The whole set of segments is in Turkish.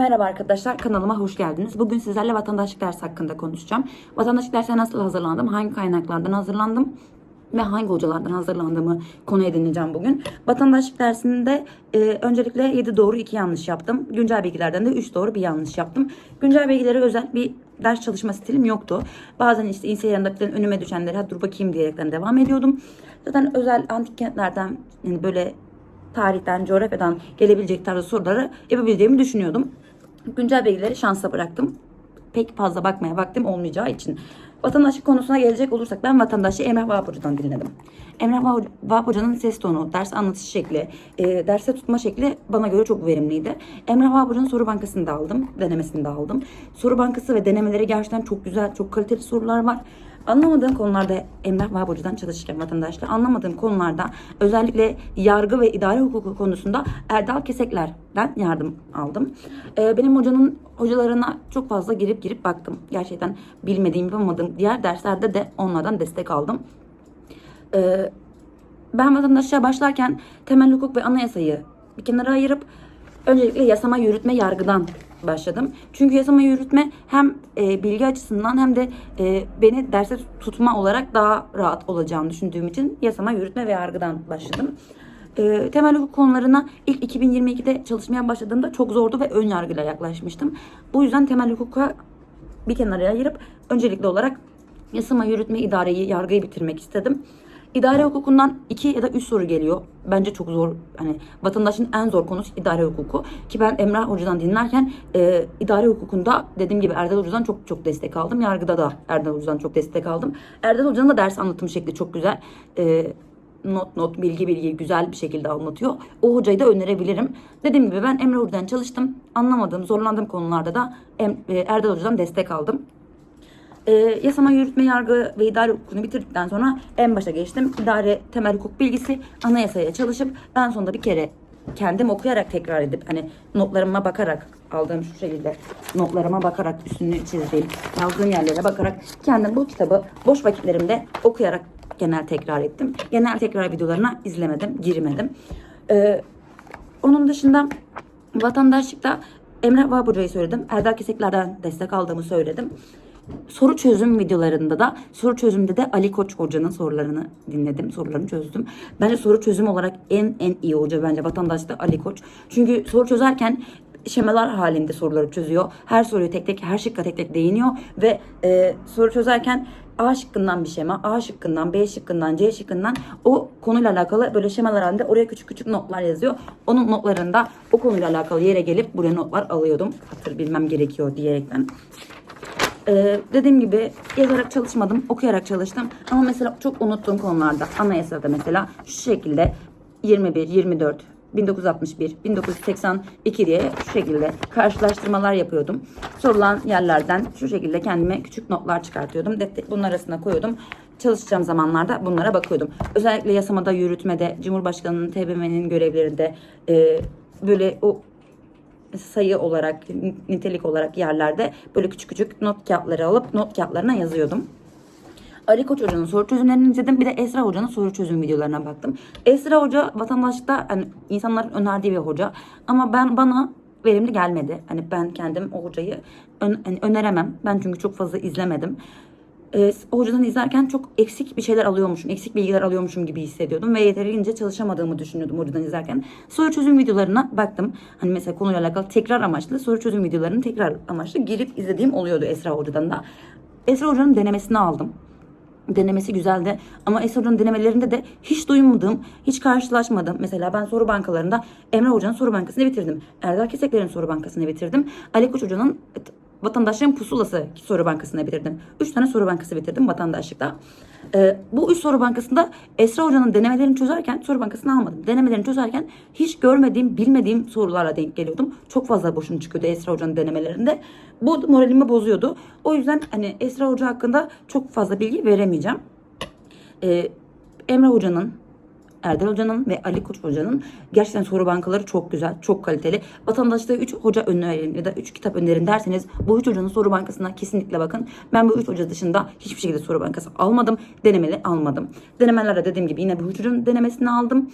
Merhaba arkadaşlar, kanalıma hoş geldiniz. Bugün sizlerle vatandaşlık dersi hakkında konuşacağım. Vatandaşlık dersine nasıl hazırlandım, hangi kaynaklardan hazırlandım ve hangi hocalardan hazırlandığımı konu edineceğim bugün. Vatandaşlık dersinde e, öncelikle 7 doğru 2 yanlış yaptım. Güncel bilgilerden de 3 doğru 1 yanlış yaptım. Güncel bilgilere özel bir ders çalışma stilim yoktu. Bazen işte Instagram'dakilerin önüme düşenleri hadi dur bakayım diyerekten devam ediyordum. Zaten özel antik kentlerden yani böyle tarihten, coğrafyadan gelebilecek tarzda soruları yapabileceğimi düşünüyordum. Güncel bilgileri şansa bıraktım. Pek fazla bakmaya vaktim olmayacağı için. Vatandaşlık konusuna gelecek olursak ben vatandaşı Emrah Vahap dinledim. Emrah Vahap- ses tonu, ders anlatış şekli, e, derse tutma şekli bana göre çok verimliydi. Emrah Vahap soru bankasını da aldım, denemesini de aldım. Soru bankası ve denemeleri gerçekten çok güzel, çok kaliteli sorular var. Anlamadığım konularda Emrah Vahap Hoca'dan çalışırken vatandaşla anlamadığım konularda özellikle yargı ve idare hukuku konusunda Erdal Kesekler'den yardım aldım. Ee, benim hocanın hocalarına çok fazla girip girip baktım. Gerçekten bilmediğim, yapamadığım diğer derslerde de onlardan destek aldım. Ee, ben vatandaşlığa başlarken temel hukuk ve anayasayı bir kenara ayırıp öncelikle yasama, yürütme, yargıdan başladım. Çünkü yasama, yürütme hem e, bilgi açısından hem de e, beni derse tutma olarak daha rahat olacağını düşündüğüm için yasama, yürütme ve yargıdan başladım. E, temel hukuk konularına ilk 2022'de çalışmaya başladığımda çok zordu ve ön yargıyla yaklaşmıştım. Bu yüzden temel hukuka bir kenara ayırıp öncelikli olarak yasama, yürütme, idareyi, yargıyı bitirmek istedim. İdare hukukundan iki ya da üç soru geliyor. Bence çok zor. Hani vatandaşın en zor konusu idare hukuku. Ki ben Emrah Hoca'dan dinlerken e, idare hukukunda dediğim gibi Erdal Hoca'dan çok çok destek aldım. Yargıda da Erdal Hoca'dan çok destek aldım. Erdal Hoca'nın da ders anlatım şekli çok güzel. E, not not bilgi bilgi güzel bir şekilde anlatıyor. O hocayı da önerebilirim. Dediğim gibi ben Emre Hoca'dan çalıştım. Anlamadığım, zorlandığım konularda da e, Erdal Hoca'dan destek aldım. E, yasama, yürütme, yargı ve idare hukukunu bitirdikten sonra en başa geçtim. İdare, temel hukuk bilgisi, anayasaya çalışıp en sonunda bir kere kendim okuyarak tekrar edip hani notlarıma bakarak aldığım şu şekilde notlarıma bakarak üstünü çizdiğim yazdığım yerlere bakarak kendim bu kitabı boş vakitlerimde okuyarak genel tekrar ettim. Genel tekrar videolarına izlemedim, girmedim. Ee, onun dışında vatandaşlıkta Emre Vaburca'yı söyledim. Erdal Kesekler'den destek aldığımı söyledim. Soru çözüm videolarında da soru çözümde de Ali Koç hocanın sorularını dinledim. Sorularını çözdüm. Bence soru çözüm olarak en en iyi hoca bence vatandaşta Ali Koç. Çünkü soru çözerken şemalar halinde soruları çözüyor. Her soruyu tek tek, her şıkka tek tek değiniyor ve e, soru çözerken A şıkkından bir şema, A şıkkından, B şıkkından, C şıkkından o konuyla alakalı böyle şemalar halinde oraya küçük küçük notlar yazıyor. Onun notlarında o konuyla alakalı yere gelip buraya notlar alıyordum. Hatır bilmem gerekiyor diyerekten. Ee, dediğim gibi yazarak çalışmadım, okuyarak çalıştım. Ama mesela çok unuttuğum konularda, anayasada mesela şu şekilde 21, 24, 1961, 1982 diye şu şekilde karşılaştırmalar yapıyordum. Sorulan yerlerden şu şekilde kendime küçük notlar çıkartıyordum. Bunun arasına koyuyordum. Çalışacağım zamanlarda bunlara bakıyordum. Özellikle yasamada, yürütmede, Cumhurbaşkanı'nın, TBMM'nin görevlerinde e, böyle o sayı olarak, nitelik olarak yerlerde böyle küçük küçük not kağıtları alıp not kağıtlarına yazıyordum. Ali Koç Hoca'nın soru çözümlerini izledim. Bir de Esra Hoca'nın soru çözüm videolarına baktım. Esra Hoca vatandaşlıkta hani insanların önerdiği bir hoca. Ama ben bana verimli gelmedi. Hani ben kendim o hocayı ön- hani öneremem. Ben çünkü çok fazla izlemedim. Ee, o hocadan izlerken çok eksik bir şeyler alıyormuşum, eksik bilgiler alıyormuşum gibi hissediyordum ve yeterince çalışamadığımı düşünüyordum hocadan izlerken. Soru çözüm videolarına baktım. Hani mesela konuyla alakalı tekrar amaçlı soru çözüm videolarını tekrar amaçlı girip izlediğim oluyordu Esra Hoca'dan da. Esra Hoca'nın denemesini aldım denemesi güzeldi. Ama Esra Hoca'nın denemelerinde de hiç duymadığım, hiç karşılaşmadım. Mesela ben soru bankalarında Emre Hoca'nın soru bankasını bitirdim. Erdal Kesekler'in soru bankasını bitirdim. Ali Koç Hoca'nın vatandaşlığın pusulası soru bankasını bitirdim. Üç tane soru bankası bitirdim vatandaşlıkta. Ee, bu üç soru bankasında Esra Hoca'nın denemelerini çözerken soru bankasını almadım. Denemelerini çözerken hiç görmediğim, bilmediğim sorularla denk geliyordum. Çok fazla boşum çıkıyordu Esra Hoca'nın denemelerinde. Bu moralimi bozuyordu. O yüzden hani Esra Hoca hakkında çok fazla bilgi veremeyeceğim. Ee, Emre Hoca'nın, Erdal Hoca'nın ve Ali Koç Hoca'nın gerçekten soru bankaları çok güzel, çok kaliteli. Vatandaşta 3 hoca önerin ya da 3 kitap önerin derseniz bu 3 hocanın soru bankasına kesinlikle bakın. Ben bu 3 hoca dışında hiçbir şekilde soru bankası almadım. Denemeli almadım. Denemelerde dediğim gibi yine bu 3 hocanın denemesini aldım.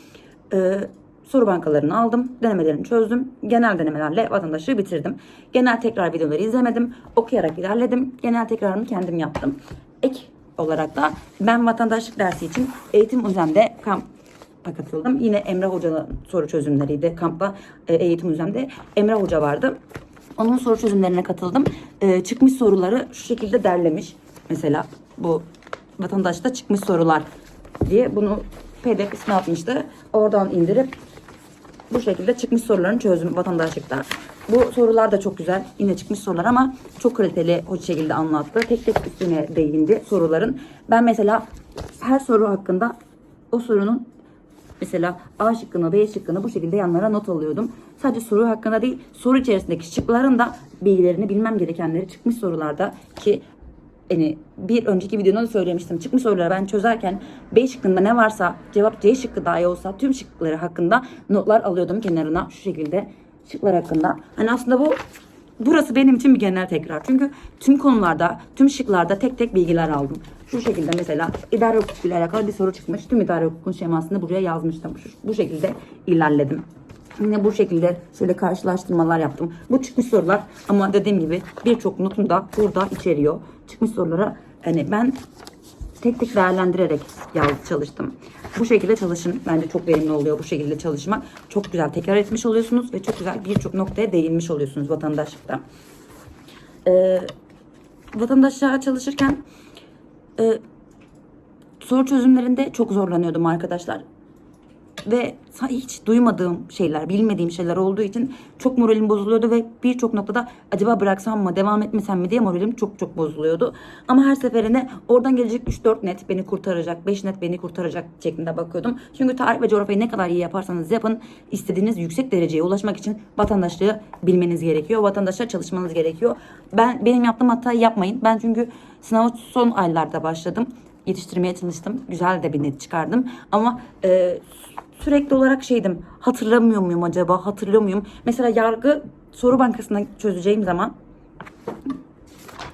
Ee, soru bankalarını aldım. Denemelerini çözdüm. Genel denemelerle vatandaşlığı bitirdim. Genel tekrar videoları izlemedim. Okuyarak ilerledim. Genel tekrarımı kendim yaptım. Ek olarak da ben vatandaşlık dersi için eğitim uzamda kampa katıldım. Yine Emre Hoca'nın soru çözümleriydi. Kampta e, eğitim uzamda Emre Hoca vardı. Onun soru çözümlerine katıldım. E, çıkmış soruları şu şekilde derlemiş. Mesela bu vatandaşta çıkmış sorular diye bunu pdf ismi atmıştı. Oradan indirip bu şekilde çıkmış soruların çözdüm vatandaşlıkta. Bu sorular da çok güzel. Yine çıkmış sorular ama çok kaliteli o şekilde anlattı. Tek tek üstüne değindi soruların. Ben mesela her soru hakkında o sorunun mesela A şıkkını, B şıkkını bu şekilde yanlara not alıyordum. Sadece soru hakkında değil, soru içerisindeki şıkların da bilgilerini bilmem gerekenleri çıkmış sorularda ki yani bir önceki videoda da söylemiştim. Çıkmış soruları ben çözerken B şıkkında ne varsa cevap C şıkkı dahi olsa tüm şıkları hakkında notlar alıyordum kenarına şu şekilde şıklar hakkında. Hani aslında bu burası benim için bir genel tekrar. Çünkü tüm konularda, tüm şıklarda tek tek bilgiler aldım. Şu şekilde mesela idare hukuku ile alakalı bir soru çıkmış. Tüm idare hukukun şemasını buraya yazmıştım. Bu şekilde ilerledim. Yine bu şekilde şöyle karşılaştırmalar yaptım. Bu çıkmış sorular ama dediğim gibi birçok notum da burada içeriyor. Çıkmış sorulara hani ben tek tek değerlendirerek yaz, çalıştım. Bu şekilde çalışın. Bence çok verimli oluyor bu şekilde çalışmak. Çok güzel tekrar etmiş oluyorsunuz ve çok güzel birçok noktaya değinmiş oluyorsunuz vatandaşlıkta. Ee, vatandaşlığa çalışırken e, soru çözümlerinde çok zorlanıyordum arkadaşlar ve hiç duymadığım şeyler, bilmediğim şeyler olduğu için çok moralim bozuluyordu ve birçok noktada acaba bıraksam mı, devam etmesem mi diye moralim çok çok bozuluyordu. Ama her seferinde oradan gelecek 3-4 net beni kurtaracak, 5 net beni kurtaracak şeklinde bakıyordum. Çünkü tarih ve coğrafyayı ne kadar iyi yaparsanız yapın, istediğiniz yüksek dereceye ulaşmak için vatandaşlığı bilmeniz gerekiyor. Vatandaşlar çalışmanız gerekiyor. Ben benim yaptığım hatayı yapmayın. Ben çünkü sınava son aylarda başladım yetiştirmeye çalıştım. Güzel de bir net çıkardım. Ama e, sürekli olarak şeydim. Hatırlamıyor muyum acaba? Hatırlıyor muyum? Mesela yargı soru bankasından çözeceğim zaman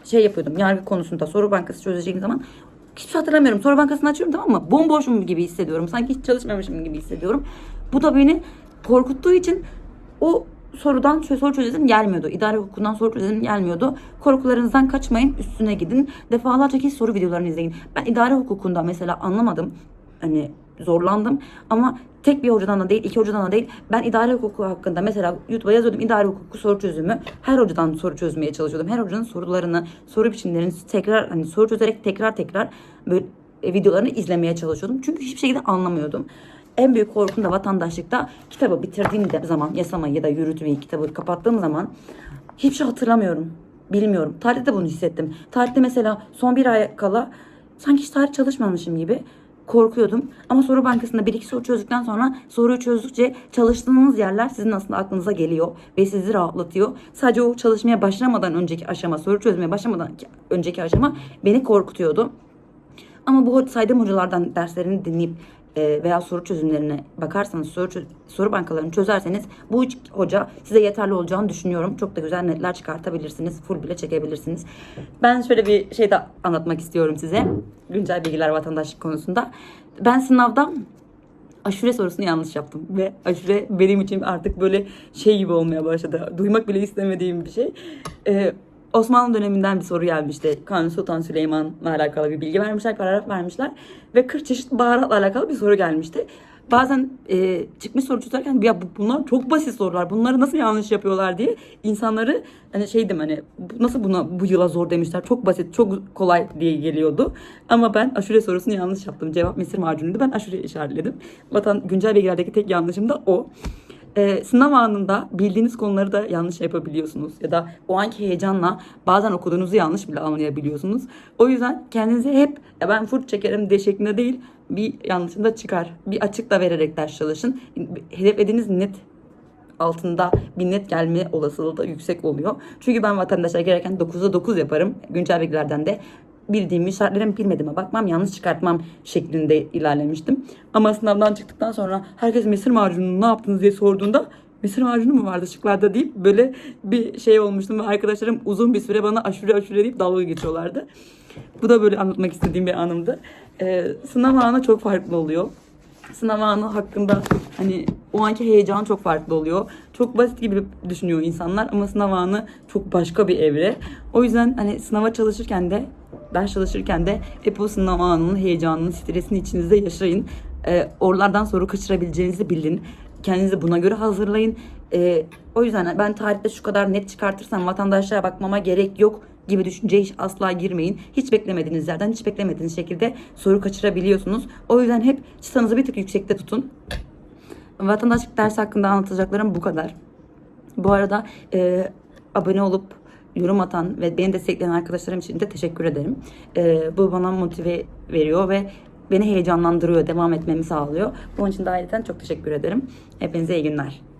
şey yapıyordum. Yargı konusunda soru bankası çözeceğim zaman hiçbir hatırlamıyorum. Soru bankasını açıyorum tamam mı? Bomboşum gibi hissediyorum. Sanki hiç çalışmamışım gibi hissediyorum. Bu da beni korkuttuğu için o sorudan soru çözesim gelmiyordu. İdare hukukundan soru çözesim gelmiyordu. Korkularınızdan kaçmayın. Üstüne gidin. Defalarca kez soru videolarını izleyin. Ben idare hukukunda mesela anlamadım. Hani zorlandım ama tek bir hocadan da değil, iki hocadan da değil. Ben idare hukuku hakkında mesela YouTube'a yazıyordum idare hukuku soru çözümü. Her hocadan soru çözmeye çalışıyordum. Her hocanın sorularını, soru biçimlerini tekrar hani soru çözerek tekrar tekrar böyle e, videolarını izlemeye çalışıyordum. Çünkü hiçbir şekilde anlamıyordum. En büyük korkum da vatandaşlıkta kitabı bitirdiğim zaman yasamayı ya da yürütmeyi kitabı kapattığım zaman hiçbir şey hatırlamıyorum. Bilmiyorum. Tarihte bunu hissettim. Tarihte mesela son bir ay kala sanki hiç tarih çalışmamışım gibi korkuyordum. Ama soru bankasında bir iki soru çözdükten sonra soruyu çözdükçe çalıştığınız yerler sizin aslında aklınıza geliyor ve sizi rahatlatıyor. Sadece o çalışmaya başlamadan önceki aşama, soru çözmeye başlamadan önceki aşama beni korkutuyordu. Ama bu saydığım hocalardan derslerini dinleyip e, veya soru çözümlerine bakarsanız, soru, soru bankalarını çözerseniz bu üç hoca size yeterli olacağını düşünüyorum. Çok da güzel netler çıkartabilirsiniz. Full bile çekebilirsiniz. Ben şöyle bir şey de anlatmak istiyorum size. Güncel bilgiler vatandaşlık konusunda. Ben sınavda aşure sorusunu yanlış yaptım ve aşure benim için artık böyle şey gibi olmaya başladı. Duymak bile istemediğim bir şey. Ee, Osmanlı döneminden bir soru gelmişti. Kanuni Sultan Süleyman'la alakalı bir bilgi vermişler, paragraf vermişler ve 40 çeşit baharatla alakalı bir soru gelmişti. Bazen e, çıkmış soru çözerken ya bu- bunlar çok basit sorular. Bunları nasıl yanlış yapıyorlar diye insanları hani şeydim hani nasıl buna bu yıla zor demişler. Çok basit, çok kolay diye geliyordu. Ama ben aşure sorusunu yanlış yaptım. Cevap mesir macunuydu. Ben aşure işaretledim. Vatan güncel bilgilerdeki tek yanlışım da o. Ee, sınav anında bildiğiniz konuları da yanlış yapabiliyorsunuz. Ya da o anki heyecanla bazen okuduğunuzu yanlış bile anlayabiliyorsunuz. O yüzden kendinize hep ya ben furt çekerim diye şeklinde değil bir yanlışım da çıkar. Bir açık da vererek ders çalışın. Hedeflediğiniz net altında bir net gelme olasılığı da yüksek oluyor. Çünkü ben vatandaşa gereken 9'da 9 yaparım. Güncel bilgilerden de bildiğim işaretlerimi bilmediğime bakmam, yanlış çıkartmam şeklinde ilerlemiştim. Ama sınavdan çıktıktan sonra herkes mesir macununu ne yaptınız diye sorduğunda mesir macunu mu vardı şıklarda deyip böyle bir şey olmuştum ve arkadaşlarım uzun bir süre bana aşure aşure deyip dalga geçiyorlardı. Bu da böyle anlatmak istediğim bir anımdı. Ee, sınav anı çok farklı oluyor. sınav anı hakkında hani o anki heyecan çok farklı oluyor. Çok basit gibi düşünüyor insanlar ama sınav anı çok başka bir evre. O yüzden hani sınava çalışırken de ders çalışırken de hep o sınav anının heyecanını, stresini içinizde yaşayın. Ee, oralardan soru kaçırabileceğinizi bilin. Kendinizi buna göre hazırlayın. Ee, o yüzden ben tarihte şu kadar net çıkartırsam vatandaşlara bakmama gerek yok gibi düşünceye hiç asla girmeyin. Hiç beklemediğiniz yerden, hiç beklemediğiniz şekilde soru kaçırabiliyorsunuz. O yüzden hep çıtanızı bir tık yüksekte tutun. Vatandaşlık dersi hakkında anlatacaklarım bu kadar. Bu arada e, abone olup yorum atan ve beni destekleyen arkadaşlarım için de teşekkür ederim. E, bu bana motive veriyor ve beni heyecanlandırıyor, devam etmemi sağlıyor. Bunun için de ayrıca çok teşekkür ederim. Hepinize iyi günler.